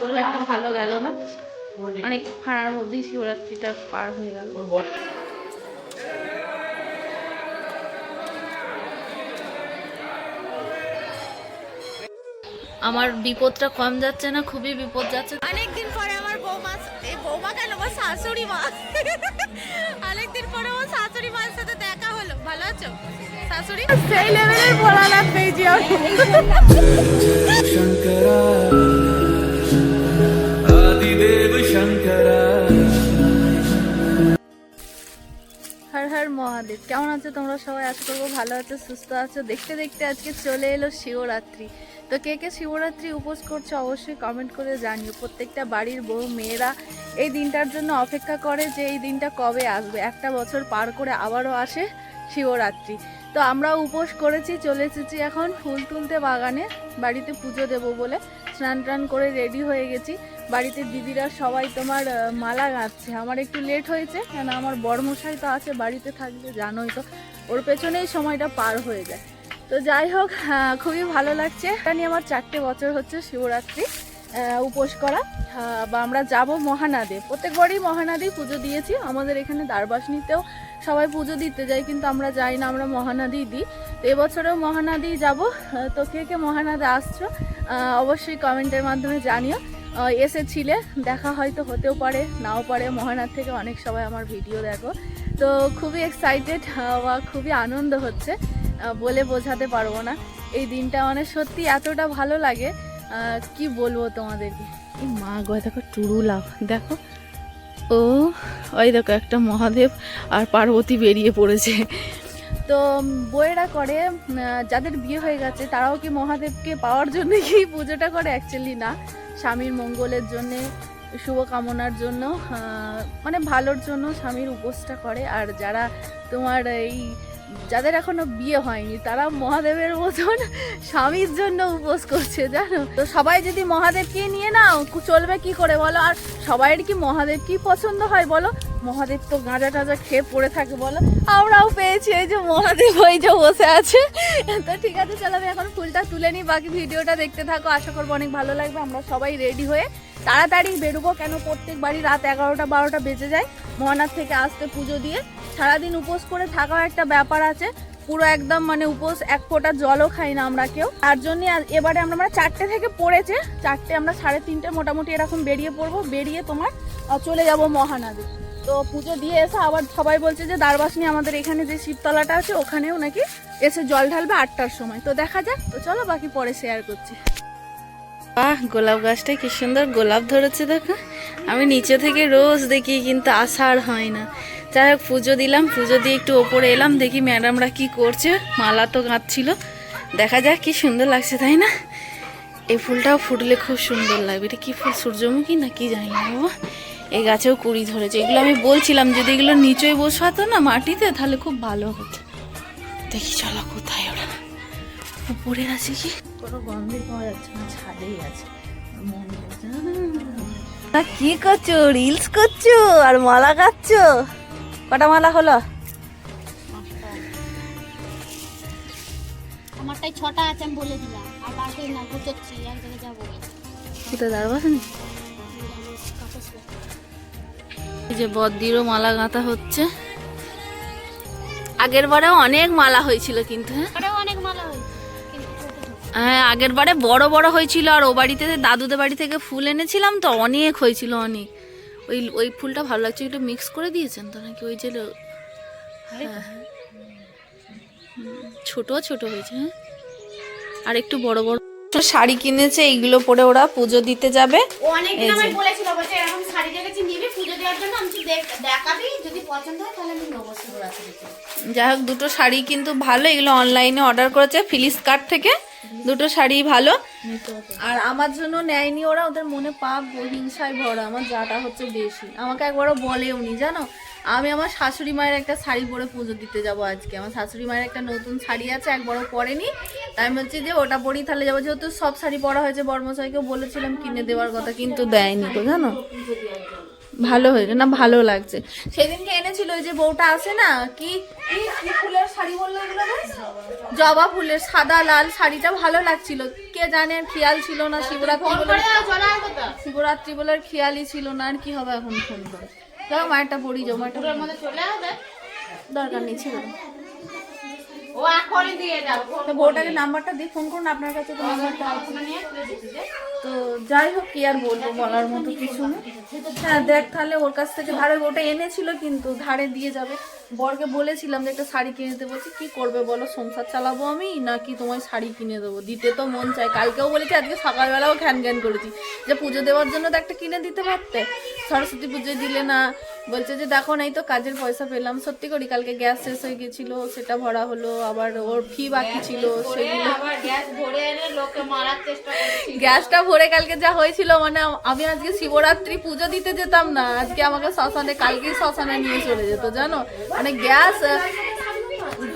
করলে একটা ভালো গেল না। অনেক ফাড়ার মধ্যেই শিবরাত্রিটা পার হয়ে গেল। আমার বিপদটা কম যাচ্ছে না খুবই বিপদ যাচ্ছে। অনেকদিন পরে আমার বৌমা এই বৌমা কেন? আমার শাশুড়ি মা। অনেকদিন পরে আমার শাশুড়ি মার সাথে দেখা হলো। ভালো আছো? শাশুড়ি? সেই লেভেলের ভোলানাথ পেয়েছি আমি। হর হর মহাদেব। কেমন আছো তোমরা সবাই? আশা করব ভালো আছো, সুস্থ আছো। দেখতে দেখতে আজকে চলে এলো শিবরাত্রি। তো কে কে শিবরাত্রি উপোস করছ অবশ্যই কমেন্ট করে জানিও। প্রত্যেকটা বাড়ির বউ মেয়েরা এই দিনটার জন্য অপেক্ষা করে যে এই দিনটা কবে আসবে। একটা বছর পার করে আবারও আসে শিবরাত্রি। তো আমরা উপোস করেছি, চলে এসেছি এখন ফুল তুলতে বাগানে। বাড়িতে পুজো দেবো বলে। স্নান টান করে রেডি হয়ে গেছি। বাড়িতে দিদিরা সবাই তোমার মালা গাচ্ছে আমার একটু লেট হয়েছে, কেন আমার বড়মশাই তো আছে, বাড়িতে থাকলে জানোই তো। ওর পেছনেই সময়টা পার হয়ে যায়। তো যাই হোক খুবই ভালো লাগছে। এটা নিয়ে আমার চারটে বছর হচ্ছে শিবরাত্রি। উপোস করা। বা আমরা যাব মহানাদে। প্রত্যেকবারই মহানাদেই পুজো দিয়েছি। আমাদের এখানে দ্বারবাসনীতেও সবাই পুজো দিতে যায়, কিন্তু আমরা যাই না, আমরা মহানাদি দিই। তো এবছরেও মহানাদি যাব। তো কে কে মহানাদে আসছো অবশ্যই কমেন্টের মাধ্যমে জানিও। এসেছিলে, দেখা হয়তো হতেও পারে, নাও পারে। মহানাদ থেকে অনেক সবাই আমার ভিডিও দেখো। তো খুবই এক্সাইটেড বা খুবই আনন্দ হচ্ছে। বলে বোঝাতে পারব না। এই দিনটা মানে সত্যি এতটা ভালো লাগে। কি বলব তোমাদেরকে? এই মা গো দেখো টুরু লাভ দেখো? ও, ওই দেখো একটা মহাদেব আর পার্বতী বেরিয়ে পড়েছে। তো বইয়েরা করে যাদের বিয়ে হয়ে গেছে, তারাও কি মহাদেবকে পাওয়ার জন্য কি পুজোটা করে? অ্যাকচুয়ালি না। স্বামীর মঙ্গলের জন্যে শুভ কামনার জন্য মানে ভালোর জন্য স্বামীর উপোসটা করে। আর যারা তোমার এই যাদের এখনও বিয়ে হয়নি, তারা মহাদেবের মতন স্বামীর জন্য উপোস করছে, জানো? তো সবাই যদি মহাদেবকে নিয়ে নাও চলবে কি করে বলো? আর সবাইয়ের কি মহাদেব কি পছন্দ হয় বলো? মহাদেব তো গাঁজা টাজা খেয়ে পড়ে থাকে বলো। আমরাও পেয়েছি এই যে মহাদেব ওই যে বসে আছে। তো ঠিক আছে, চলো আমি এখন ফুলটা তুলে নিই, বাকি ভিডিওটা দেখতে থাকো। আশা করব অনেক ভালো লাগবে। আমরা সবাই রেডি হয়ে তাড়াতাড়ি বেরোবো কেন? প্রত্যেক বাড়ি রাত এগারোটা, বারোটা বেজে যায়। মহানাথ থেকে আসতে পুজো দিয়ে সারাদিন উপোস করে থাকাও একটা ব্যাপার আছে। পুরো একদম মানে উপোস, এক ফোঁটা জলও খাই না আমরা কেউ। তার জন্য এবারে আমরা মানে চারটে থেকে পড়েছে। চারটে আমরা সাড়ে তিনটে মোটামুটি এরকম বেরিয়ে পড়ব। বেরিয়ে তোমার চলে যাব মহানদী। তো পুজো দিয়ে এসে আবার সবাই বলছে যে দ্বারবাসনী আমাদের এখানে যে শিবতলাটা আছে, ওখানেও নাকি এসে জল ঢালবে আটটার সময়। তো দেখা যাক। তো চলো বাকি পরে শেয়ার করছি। বাহ, গোলাপ গাছটা কি সুন্দর গোলাপ ধরেছে দেখো। আমি নিচে থেকে রোজ দেখি, কিন্তু আসার হয় না। যাই হোক, পুজো দিলাম, পুজো দিয়ে একটু ওপরে এলাম, দেখি ম্যাডামরা কি করছে, মালা তো গাঁথছিল। দেখা যাক কি সুন্দর লাগছে, তাই না? এই ফুলটাও ফুটলে খুব সুন্দর লাগবে। এটা কি ফুল, সূর্যমুখী না কি জানি না বাবা। এই গাছেও কুড়ি ধরেছে। এগুলো আমি বলছিলাম, যদি এগুলো নিচেই বসাতো না মাটিতে, তাহলে খুব ভালো হতো। দেখি, চলো কোথায় ওরা? উপরে আছে কি? কোনো গন্ধই পাওয়া যাচ্ছে না ছাদেই আছে। "আহ, কি করছ? রিলস করছ? আর মালা খাচ্ছো? কটা মালা হলো? আমারটাই ছটা আছে আমি বলে দিলাম। আর বাকি না গুছোচ্ছি এক জায়গায় যাব। কোথায় দাঁড়াবাসনি এই যে বদ্দিরও মালা গাঁথা হচ্ছে। আগের বারেও অনেক মালা হয়েছিল কিন্তু হ্যাঁ? হ্যাঁ আগের বারে বড় বড় হয়েছিল আর ও বাড়িতে দাদুদের বাড়ি থেকে ফুল এনেছিলাম তো অনেক হয়েছিল অনেক। ওই ওই ফুলটা ভালো লাগছে একটু মিক্স করে দিয়েছেন তো নাকি? ওই যে হ্যাঁ হুম, ছোট ছোট হয়েছে হ্যাঁ। আর একটু বড় বড়। শাড়ি কিনেছে এইগুলো পরে ওরা পুজো দিতে যাবে। অনেকদিন। আমায় বলেছিল বলছে এরকম শাড়ি দেখেছি নিবি পুজো দেওয়ার জন্য আমি দেখাবি যদি পছন্দ হয় তাহলে আমি নেব যাই হোক দুটো শাড়ি কিন্তু ভালো এগুলো অনলাইনে অর্ডার করেছে ফ্লিপকার্ট থেকে। দুটো শাড়ি ভালো। আর আমার জন্য নেয়নি ওরা, ওদের মনে পাপ হিংসায় ভরা। আমার যাটা হচ্ছে বেশি। আমাকে একবারও বলেও নি, জানো? আমি আমার শাশুড়ি মায়ের একটা শাড়ি পরে পুজো দিতে যাব আজকে। আমার শাশুড়ি মায়ের একটা নতুন শাড়ি আছে, একবারও পরেনি। তাই আমি বলছি যে ওটা পরেই তাহলে যাব। যেহেতু সব শাড়ি পরা হয়েছে, বর্মশাইকেও বলেছিলাম কিনে দেওয়ার কথা, কিন্তু দেয়নি তো, জানো? ভালো হয়েছে না ভালো লাগছে। সেদিনকে এনেছিল ওই যে বউটা আছে না কি ফুলের শাড়ি বলল জবা ফুলের সাদা লাল শাড়িটা ভালো লাগছিল। কে জানে খেয়াল ছিল না শিবরাত্রি বলে শিবরাত্রি বলে আর খেয়ালই ছিল না আর কি হবে এখন ফোন করে। যাও মায়েরটা পড়ি যাও মায়েরটা দরকার নেই ছিল। ও এখনই দিয়ে যাব তো বউটাকে নাম্বারটা দিয়ে ফোন করুন আপনার কাছে তো নাম্বারটা আছে। তো যাই হোক কি আর বলব বলার মতো কিছু না হ্যাঁ দেখ তাহলে ওর কাছ থেকে ধারে ওটা এনেছিল কিন্তু ধারে দিয়ে যাবে। বরকে বলেছিলাম যে একটা শাড়ি কিনে দিতে বলছি কি করবে বলো সংসার চালাবো আমি নাকি তোমায় শাড়ি কিনে দেবো? দিতে তো মন চায়। কালকেও বলেছি আজকে সকালবেলাও ঘ্যান ঘ্যান করেছি যে পুজো দেওয়ার জন্য তো একটা কিনে দিতে পারতে। সরস্বতী পুজোয় দিলে না। বলছে যে দেখো নাই তো কাজের পয়সা পেলাম। সত্যি করি কালকে গ্যাস শেষ হয়ে গেছিল সেটা ভরা হলো। আবার ওর ফি বাকি ছিল সেগুলো। গ্যাসটা ভরে কালকে যা হয়েছিল মানে আমি আজকে শিবরাত্রি পুজো দিতে যেতাম না আজকে আমাকে শ্মশানে কালকেই শ্মশানে নিয়ে চলে যেত জানো? মানে গ্যাস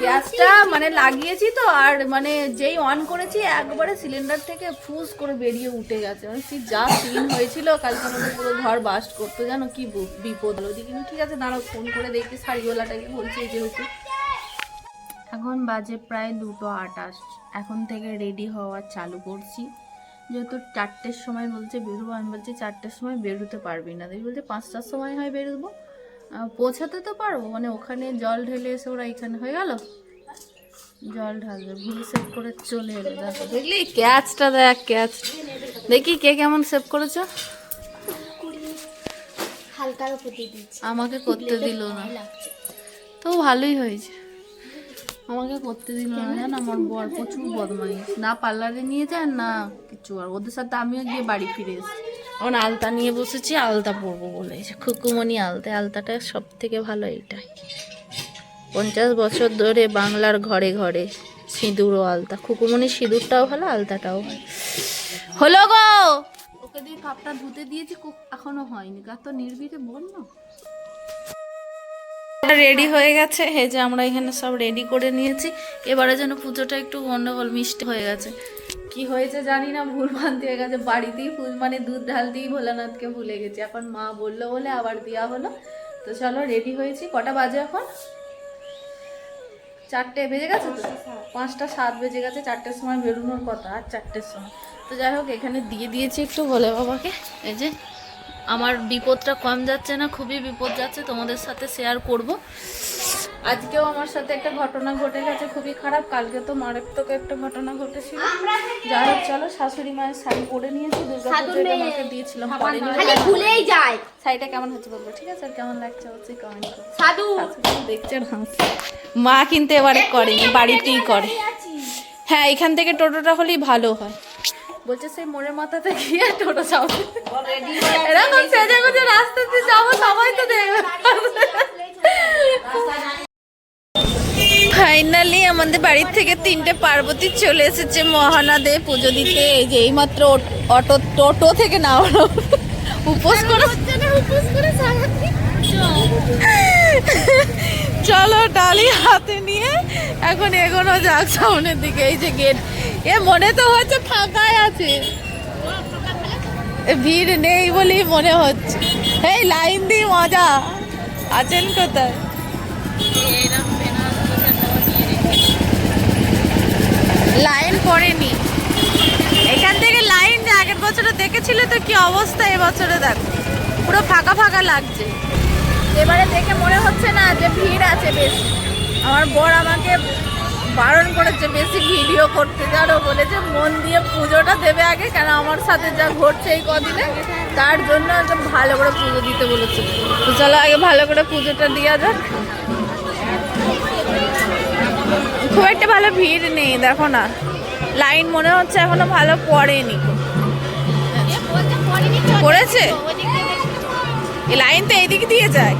গ্যাসটা মানে লাগিয়েছি তো আর মানে যেই অন করেছি একবারে সিলিন্ডার থেকে ফুস করে বেরিয়ে উঠে গেছে। মানে কি যা সিন হয়েছিল কালকে আমাদের পুরো ঘর বাস্ট করতো জানো? কি বিপদ। হলো দিকে ঠিক আছে দাঁড়াও ফোন করে দেখি শাড়িওয়ালাটাকে বলছি যেহেতু এখন বাজে প্রায় দুটো আটাশ। এখন থেকে রেডি হওয়া চালু করছি। যেহেতু চারটের সময় বলছে বেরোবো আমি বলছি চারটের সময় বেরোতে পারবি না। দেখি বলছে পাঁচটার সময় হয় বেরোবো। পৌঁছাতে তো পারব মানে ওখানে জল ঢেলে এসে ওরা এখানে হয়ে গেল। জল ঢালবে ভুল সেভ করে চলে এলো। দেখো দেখলি? ক্যাচটা দেখ ক্যাচ। দেখি কে কেমন সেভ করেছ। আমাকে করতে দিল না। তো ভালোই হয়েছে। আমাকে করতে দিল না জানো আমার বর প্রচুর বদমাইশ। না পার্লারে নিয়ে যান না কিছু। আর ওদের সাথে আমিও গিয়ে বাড়ি ফিরে এসেছি। এখন আলতা নিয়ে বসেছি আলতা পরবো বলে। খুকুমনি আলতা আলতাটা সব থেকে ভালো এইটাই পঞ্চাশ বছর ধরে বাংলার ঘরে ঘরে সিঁদুর ও আলতা। খুকুমনি সিঁদুরটাও ভালো আলতাটাও ভালো। হলো গো! ওকে দিয়ে কাপটা ধুতে দিয়েছি এখনও হয়নি। গা তো নির্বিতে বল না রেডি হয়ে গেছে। এই যে আমরা এখানে সব রেডি করে নিয়েছি। এবারে যেন পুজোটা একটু গন্ডগোল মিষ্টি হয়ে গেছে। কি হয়েছে জানি না, ভুল ভ্রান্তি হয়ে গেছে। বাড়িতেই ফুল মানে দুধ ঢালতেই ভোলানাথকে ভুলে গেছি। এখন মা বলল বলে আবার দেওয়া হলো। তো চলো রেডি হয়েছি। কটা বাজে এখন? চারটে বেজে গেছে তো? পাঁচটা সাত বেজে গেছে। চারটের সময় বেরোনোর কথা। আর চারটের সময়। তো যাই হোক, এখানে দিয়ে দিয়েছি একটু বলে বাবাকে। এই যে আমার বিপদটা কম যাচ্ছে না খুবই বিপদ যাচ্ছে তোমাদের সাথে শেয়ার করব। আজকেও আমার সাথে একটা ঘটনা ঘটে গেছে খুবই খারাপ। কালকে তো মারাত্মক একটা ঘটনা ঘটেছিল। যাই হোক চলো শাশুড়ি মায়ের শাড়ি পরে নিয়েছি দুর্গা পুজোয় মাকে দিয়েছিলাম খালি ভুলেই যায়। শাড়িটা কেমন হচ্ছে বলব ঠিক আছে? আর কেমন লাগছে হচ্ছে কমেন্ট করো। সাধু। দেখছেন হাসছে মা কিন্তু এবারে করেনি বাড়িতেই করে। হ্যাঁ এখান থেকে টোটোটা হলেই ভালো হয়। বলছে সেই মোড়ের মাথাতে গিয়ে টোটো চাপবে এরকম সেজে গুজে রাস্তা দিয়ে যাব সবাই তো দেখবে। ফাইনালি আমাদের বাড়ির থেকে তিনটে পার্বতী চলে এসেছে মহানাদে পুজো দিতে। এই যে এইমাত্র অট- অটো টোটো থেকে নামানো। উপোস করে। উপোস করে চলো ডালি হাতে নিয়ে এখন এগোনো যাক সামনের দিকে, এই যে গেট এ, মনে তো হচ্ছে ফাঁকাই আছে। ভিড় নেই বলেই মনে হচ্ছে। এই, লাইন দিয়ে মজা। আছেন কোথায়? লাইন পড়েনি। এখান থেকে লাইন আগের বছরে দেখেছিলে তো কি অবস্থা এবছরে দেখো। পুরো ফাঁকা ফাঁকা লাগছে। এবারে দেখে মনে হচ্ছে না যে ভিড় আছে বেশি। আমার বর আমাকে বারণ করেছে বেশি ভিডিও করতে জানো। বলেছে মন দিয়ে পুজোটা দেবে আগে কেন আমার সাথে যা ঘটছে এই কদিনে তার জন্য একদম ভালো করে পুজো দিতে বলেছে। তো চলো আগে ভালো করে পুজোটা দেওয়া যাক। খুব একটা ভালো ভিড় নেই দেখো না। লাইন মনে হচ্ছে এখনও ভালো পড়েনি। পড়েছে? এই লাইন তো এদিক দিয়ে যায়।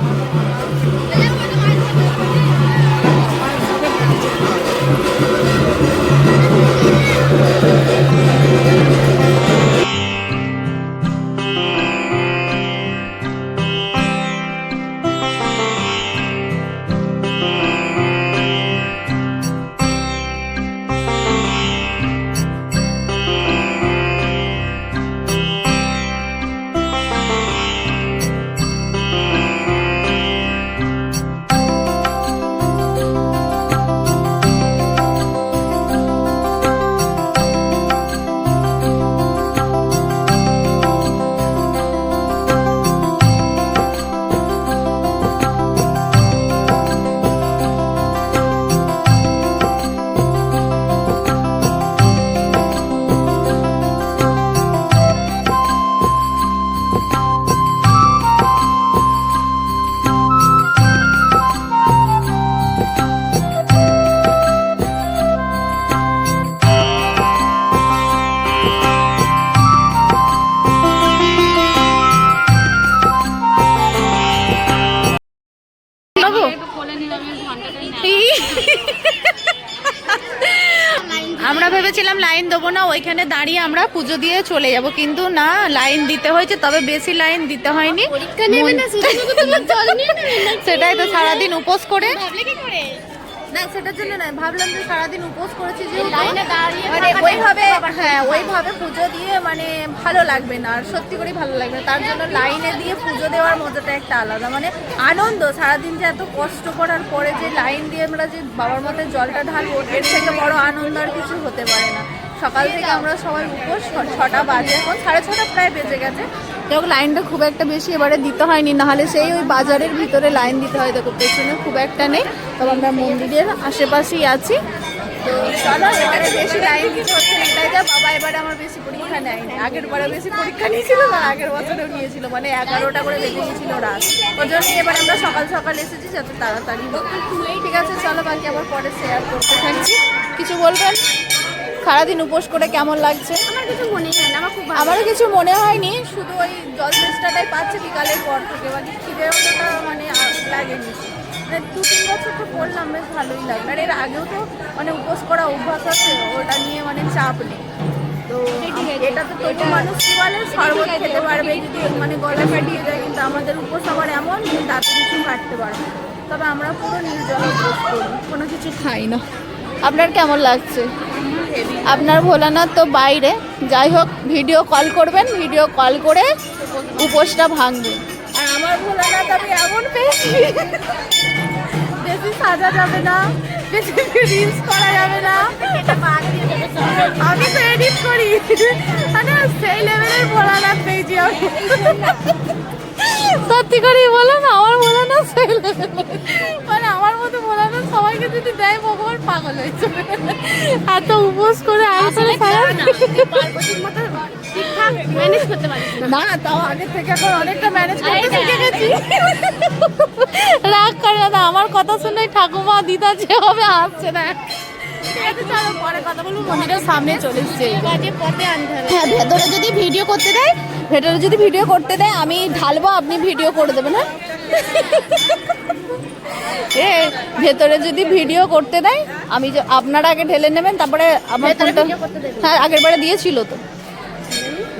আমরা ভেবেছিলাম লাইন দেবো না ওইখানে দাঁড়িয়ে আমরা পুজো দিয়ে চলে যাব কিন্তু না লাইন দিতে হয়েছে তবে বেশি লাইন দিতে হয়নি। সেটাই তো সারাদিন উপোস করে? না সেটার জন্য নয়। ভাবলাম যে সারাদিন উপোস করেছি যে মানে ওইভাবে হ্যাঁ ওইভাবে পুজো দিয়ে মানে ভালো লাগবে না আর সত্যি করে ভালো লাগবে না। তার জন্য লাইনে দিয়ে পুজো দেওয়ার মজাটা একটা আলাদা। মানে আনন্দ সারাদিন যে এত কষ্ট করার পরে যে লাইন দিয়ে আমরা যে বাবার মধ্যে জলটা ঢালবো এর থেকে বড় আনন্দ আর কিছু হতে পারে না। সকাল থেকে আমরা সবাই উপোস ছটা বাজে এখন সাড়ে ছটা প্রায় বেজে গেছে। যাই লাইনটা খুব একটা বেশি এবারে দিতে হয়নি, নাহলে সেই ওই বাজারের ভিতরে লাইন দিতে হয়, দেখো, পেছনে খুব একটা নেই। তবে আমরা মন্দিরের আশেপাশেই আছি। তো এবারে বেশি লাইন হচ্ছে এটাই যা, বাবা এবারে আমার বেশি পরীক্ষা বেশি পরীক্ষা না, আগের মানে এগারোটা করে ওর জন্য এবার আমরা সকাল সকাল এসেছি তাড়াতাড়ি। ঠিক আছে, চলো, বাকি আবার পরে শেয়ার করতে কিছু বলবেন? সারাদিন উপোস করে কেমন লাগছে? আমার কিছু মনে হয় না আমার খুব আমারও কিছু মনে হয়নি শুধু ওই জল চেষ্টাটাই পাচ্ছে বিকালের পর থেকে বাকি খিদে মানে লাগেনি। মানে দু তিন বছর তো করলাম বেশ ভালোই লাগল। আর এর আগেও তো মানে উপোস করা অভ্যাস আছে ওটা নিয়ে মানে চাপ নেই। তো এটা তো তবু মানুষ কি বলে? শরবত খেতে পারবে যদি মানে গলা কাটিয়ে যায় কিন্তু আমাদের উপোস আবার এমন যে কিছু কাটতে পারবে তবে আমরা পুরো নির্জল উপোস করি কোনো কিছু খাই না। আপনার কেমন লাগছে? আপনার ভোলানাথ তো বাইরে। যাই হোক ভিডিও কল করবেন ভিডিও কল করে উপোসটা ভাঙবেন আর আমার ভোলানাথ আমি এমন পেয়েছি। বেশি সাজা যাবে না বেশি রিলস করা যাবে না। আমি তো এডিট করি। মানে সেই লেভেলের ভোলানাথ পেয়েছি আমি। সত্যি করেই বলো না আমার বলো না সেই মানে আমার মতো বলো না সবাইকে যদি দেয় ভগবান পাগল হয়ে যাবে। এত উপোস করে আসলে ম্যানেজ করতে পারি না। তাও আগে থেকে এখন অনেকটা ম্যানেজ করতে শিখে গেছি। রাগ করে না আমার কথা শুনে ঠাকুমা দিদা যে হবে আসছে না সামনে চলে হ্যাঁ ভেতরে যদি ভিডিও করতে দেয় ভেতরে যদি ভিডিও করতে দেয় আমি ঢালবো আপনি ভিডিও করে দেবেন হ্যাঁ? এ ভেতরে যদি ভিডিও করতে দেয় আমি আপনারা আগে ঢেলে নেবেন তারপরে আমার হ্যাঁ আগের বারে দিয়েছিল তো।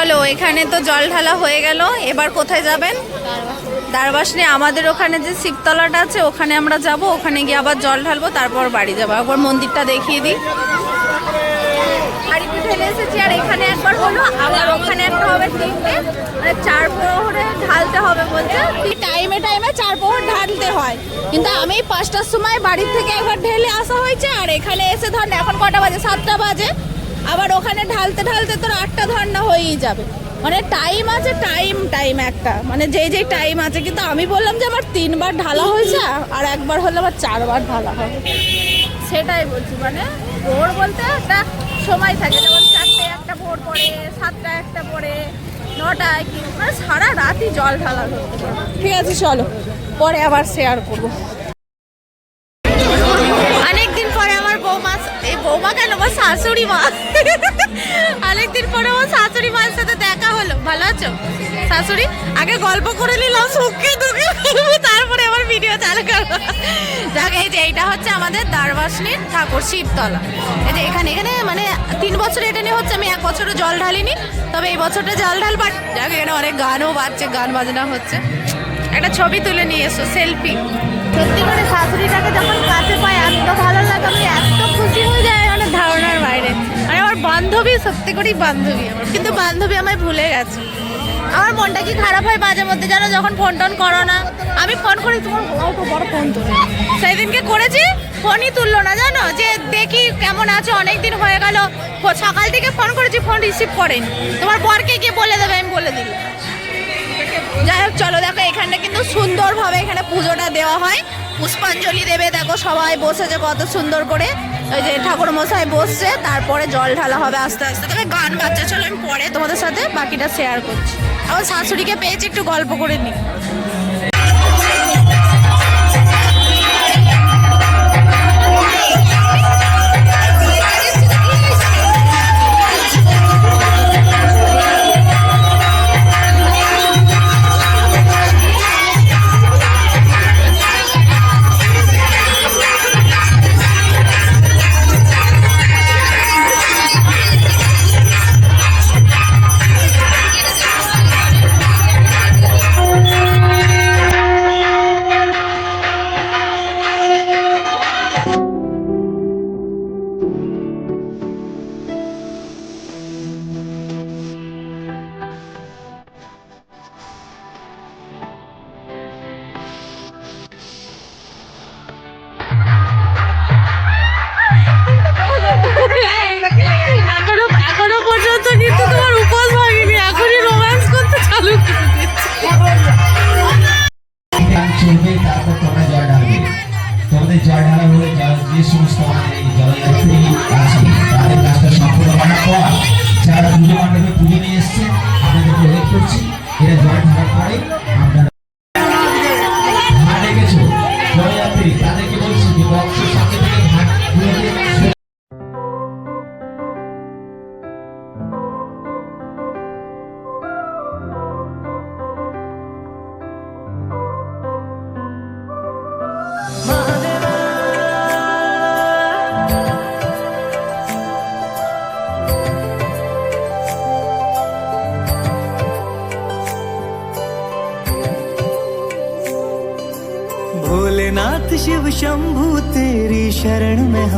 চলো, এখানে তো জল ঢালা হয়ে গেল। এবার কোথায় যাবেন? দারবাসনে আমাদের ওখানে যে শিবতলাটা আছে, ওখানে আমরা যাব। ওখানে গিয়ে আবার জল ঢালবো, তারপর বাড়ি যাব। একবার মন্দিরটা দেখিয়ে দিই। ঢেলে এসেছি, আর এখানে একবার আবার ওখানে তিনটে। মানে চার প্রহরে ঢালতে হবে বলছে। টাইমে টাইমে চার প্রহর ঢালতে হয়। কিন্তু আমি পাঁচটার সময় বাড়ির থেকে একবার ঢেলে আসা হয়েছে, আর এখানে এসে ধর এখন কটা বাজে? সাতটা বাজে। আবার ওখানে ঢালতে ঢালতে তোর আটটা ধর্না হয়েই যাবে। মানে টাইম আছে টাইম টাইম একটা। মানে যেই যেই টাইম আছে, কিন্তু আমি বললাম যে আমার তিনবার ঢালা হয়েছে, আর একবার হলে আমার চারবার ঢালা হবে সেটাই বলছি মানে ভোর বলতে একটা সময় থাকে, যেমন চারটে একটা ভোর পড়ে, সাতটা একটা পড়ে, নটায় কি মানে সারা রাতই জল ঢালা ঠিক আছে, চলো, পরে আবার শেয়ার করব। অনেকদিন পরে আমার বৌমা, এই বৌমা কেন? আমার শাশুড়ি মা। শাশুড়ি মায়ের সাথে দেখা হলো। ভালো আছো? শাশুড়ি? আগে গল্প করে নিলাম, সুখে দুঃখে তারপরে আমার ভিডিও চালু করব। যাক, এই যে এইটা হচ্ছে আমাদের দ্বারবাসনীর ঠাকুর শিবতলা। এই যে এখানে এখানে মানে তিন বছর এটা নিয়ে হচ্ছে, আমি এক বছরও জল ঢালিনি, তবে এই বছরটা জল ঢাল বাট যাক, এখানে অনেক গানও বাজছে, গান বাজনা হচ্ছে। একটা ছবি তুলে নিয়ে এসো সেলফি সত্যি করে শাশুড়িটাকে যখন কাছে পাই, এত ভালো লাগে, আমি এত খুশি হয়ে যায় মানে ধারণার বাইরে। আমার বান্ধবী, সত্যি করেই বান্ধবী আমার। কিন্তু বান্ধবী আমায় ভুলে গেছে। আমার মনটা কি খারাপ হয় মাঝে মধ্যে, জানো, যখন ফোন টোন করো না? আমি ফোন করি, তোমার অল্প বড় ফোন তুলে সেই দিনকে করেছি ফোনই তুললো না, জানো? যে দেখি কেমন আছো অনেক দিন হয়ে গেল। সকাল থেকে ফোন করেছি ফোন রিসিভ করেনি। তোমার বরকে গিয়ে বলে দেবে, আমি বলে দিলাম। যাই হোক, চলো দেখো এখানটা কিন্তু সুন্দরভাবে এখানে পুজোটা দেওয়া হয়। পুষ্পাঞ্জলি দেবে, দেখো সবাই বসেছে কত সুন্দর করে। ওই যে ঠাকুর মশাই বসছে, তারপরে জল ঢালা হবে আস্তে আস্তে। তবে গান বাজছে, চলো আমি পরে তোমাদের সাথে বাকিটা শেয়ার করছি। আমার শাশুড়িকে পেয়েছি, একটু গল্প করে নিই। তারপর তোমরা জল ঢালবে। তোমাদের জল ঢালা হলে যে সমস্ত আমাদের এই আছে, তাদের কাজটা সম্পূর্ণ করার পর যারা পুজো মণ্ডপে পুজো নিয়ে এসছে, আপনাদেরকে ওয়েট করছি, এরা জল ঢালার পরে আপনারা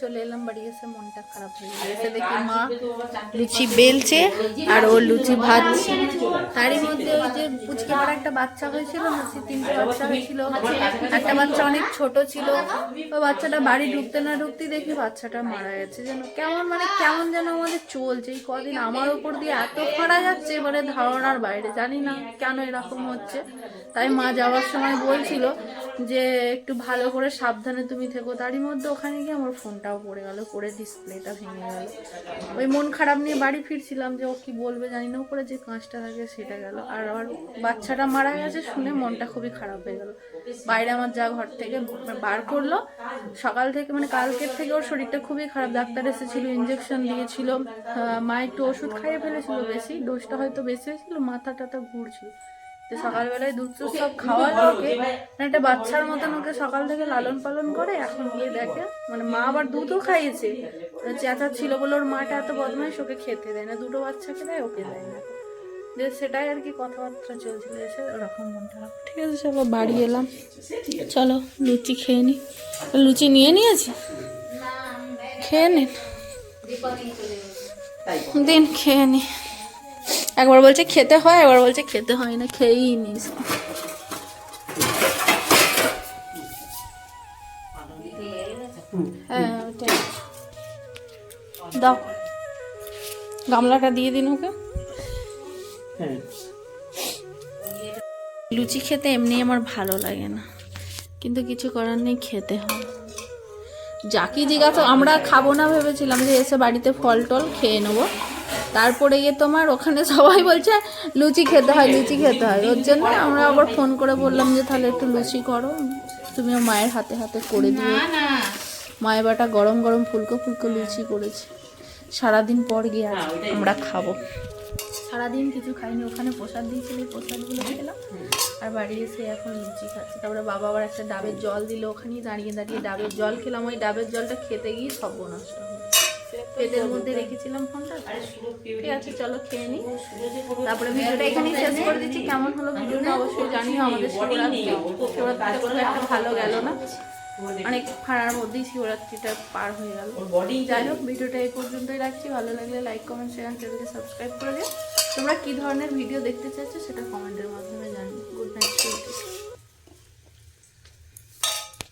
চলে এলাম বাড়ি এসে মনটা খারাপ হয়ে গেল। এসে দেখি মা লুচি বেলছে আর ও লুচি ভাজছে তারই মধ্যে ওই যে পুচকে পাড়া একটা বাচ্চা হয়েছিল সে তিনটে বাচ্চা হয়েছিল। একটা বাচ্চা অনেক ছোট ছিল। ওই বাচ্চাটা বাড়ি ঢুকতে না ঢুকতেই দেখি বাচ্চাটা মারা গেছে। যেন কেমন মানে কেমন যেন আমাদের চলছে। এই কদিন আমার ওপর দিয়ে এত ফাড়া যাচ্ছে এবারে ধারণার বাইরে। জানি না কেন এরকম হচ্ছে। তাই মা যাওয়ার সময় বলছিল যে একটু ভালো করে সাবধানে তুমি থেকো। তারই মধ্যে ওখানে গিয়ে আমার ফোনটাও পড়ে গেল, পড়ে ডিসপ্লেটা ভেঙে গেল। ওই মন খারাপ নিয়ে বাড়ি ফিরছিলাম যে ও কি বলবে জানি না, উপরে যে কাঁচটা থাকে সেটা গেল। আর আমার বাচ্চাটা মারা গেছে শুনে মনটা খুবই খারাপ হয়ে গেল। বাইরে আমার যা ঘর থেকে বার করল, সকাল থেকে মানে কালকের থেকে ওর শরীরটা খুবই খারাপ। ডাক্তার এসেছিল ইঞ্জেকশন দিয়েছিল। মা একটু ওষুধ খাইয়ে ফেলেছিল বেশি ডোজটা হয়তো বেশি হয়েছিল মাথা টাথা ঘুরছিল। তো সকালবেলায় দুধ টুধ সব খাওয়া ওকে মানে একটা বাচ্চার মতন ওকে সকাল থেকে লালন পালন করে এখন গিয়ে দেখে মানে মা আবার দুধও খাইয়েছে। চেঁচা ছিল বলে ওর মাটা এত বদমাইশ ওকে খেতে দেয় না দুটো বাচ্চাকে দেয় ওকে দেয় না। যে সেটাই আর কি কথাবার্তা চলছিল এসে ওরকম মনটা খারাপ। ঠিক আছে চলো বাড়ি এলাম। চলো লুচি খেয়ে নি। লুচি নিয়ে নিয়েছি? খেয়ে নিন দিন খেয়ে নি। একবার বলছে খেতে হয় একবার বলছে খেতে হয় না খেয়েই নিস। হ্যাঁ ওটাই। দাও। গামলাটা দিয়ে দিন ওকে। লুচি খেতে এমনি আমার ভালো লাগে না কিন্তু কিছু করার নেই খেতে হয়। যাকে জিজ্ঞাসা আমরা খাব না ভেবেছিলাম যে এসে বাড়িতে ফল টল খেয়ে নেব। তারপরে গিয়ে তোমার ওখানে সবাই বলছে লুচি খেতে হয় লুচি খেতে হয়। ওর জন্য আমরা আবার ফোন করে বললাম যে তাহলে একটু লুচি করো। তুমিও মায়ের হাতে হাতে করে দিও। মায়ের বাটা গরম গরম ফুলকো ফুলকো লুচি করেছে। সারাদিন পর গিয়ে আজ আমরা খাব। সারাদিন কিছু খাইনি ওখানে প্রসাদ দিয়েছিল প্রসাদগুলো খেলাম। আর বাড়ি এসে এখন লুচি খাচ্ছি। তারপরে বাবা আবার একটা ডাবের জল দিল ওখানেই দাঁড়িয়ে দাঁড়িয়ে ডাবের জল খেলাম। ওই ডাবের জলটা খেতে গিয়ে সব নষ্ট হলো। পেটের মধ্যে রেখেছিলাম ফোনটা। ঠিক আছে চলো খেয়ে নিই তারপরে ভিডিওটা এখানেই শেষ করে দিচ্ছি। কেমন হলো ভিডিওটা অবশ্যই জানিও আমাদের শিবরাত্রি। শিবরাত্রিটা খুব একটা ভালো গেল না? অনেক ফাড়ার মধ্যেই শিবরাত্রিটা পার হয়ে গেল। যাই হোক ভিডিওটা এই পর্যন্তই রাখছি। ভালো লাগলে লাইক কমেন্ট শেয়ার চ্যানেলকে সাবস্ক্রাইব করে দিও। তোমরা কি ধরনের ভিডিও দেখতে চাইছো সেটা কমেন্টের মাধ্যমে জানিও।